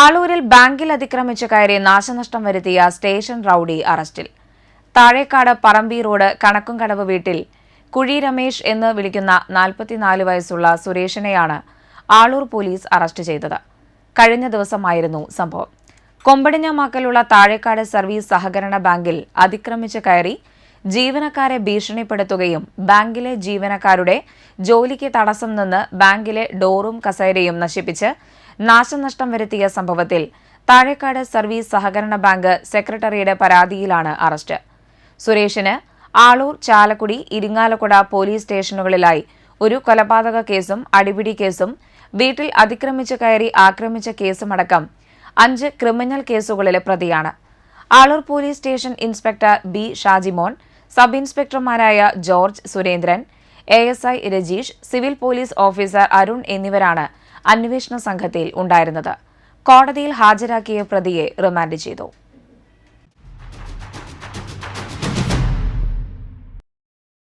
ആളൂരിൽ ബാങ്കിൽ അതിക്രമിച്ച് കയറി നാശനഷ്ടം വരുത്തിയ സ്റ്റേഷൻ റൌഡി അറസ്റ്റിൽ. താഴേക്കാട് പറമ്പി റോഡ് കണക്കുംകടവ് വീട്ടിൽ. കുഴി രമേശ് എന്ന് വിളിക്കുന്ന നാൽപ്പത്തിനാല് വയസ്സുള്ള സുരേഷിനെയാണ് ആളൂർ പോലീസ് അറസ്റ്റ് ചെയ്തത്. കഴിഞ്ഞ ദിവസമായിരുന്നു സംഭവം. കൊമ്പടിഞ്ഞമാക്കലുള്ള താഴേക്കാട് സർവീസ് സഹകരണ ബാങ്കിൽ അതിക്രമിച്ച് കയറി ജീവനക്കാരെ ഭീഷണിപ്പെടുത്തുകയും ബാങ്കിലെ ജീവനക്കാരുടെ ജോലിക്ക് തടസ്സം നിന്ന് ബാങ്കിലെ ഡോറും കസേരയും നശിപ്പിച്ച് നാശനഷ്ടം വരുത്തിയ സംഭവത്തിൽ താഴേക്കാട് സർവീസ് സഹകരണ ബാങ്ക് സെക്രട്ടറിയുടെ പരാതിയിലാണ് അറസ്റ്റ്. സുരേഷിന് ആളൂർ ചാലക്കുടി ഇരിങ്ങാലക്കുട പോലീസ് സ്റ്റേഷനുകളിലായി ഒരു കൊലപാതക കേസും അടിപിടി കേസും വീട്ടിൽ അതിക്രമിച്ചു കയറി ആക്രമിച്ച കേസുമടക്കം അഞ്ച് ക്രിമിനൽ കേസുകളിലെ പ്രതിയാണ്. Aloor police station inspector B Shajimon sub ഇൻസ്പെക്ടർമാരായ George Surendran A Rajeesh civil police officer Arun എന്നിവരാണ് അന്വേഷണ സംഘത്തിൽ ഉണ്ടായിരുന്നത്. കോടതിയിൽ ഹാജരാക്കിയ പ്രതിയെ റിമാൻഡ് ചെയ്തു.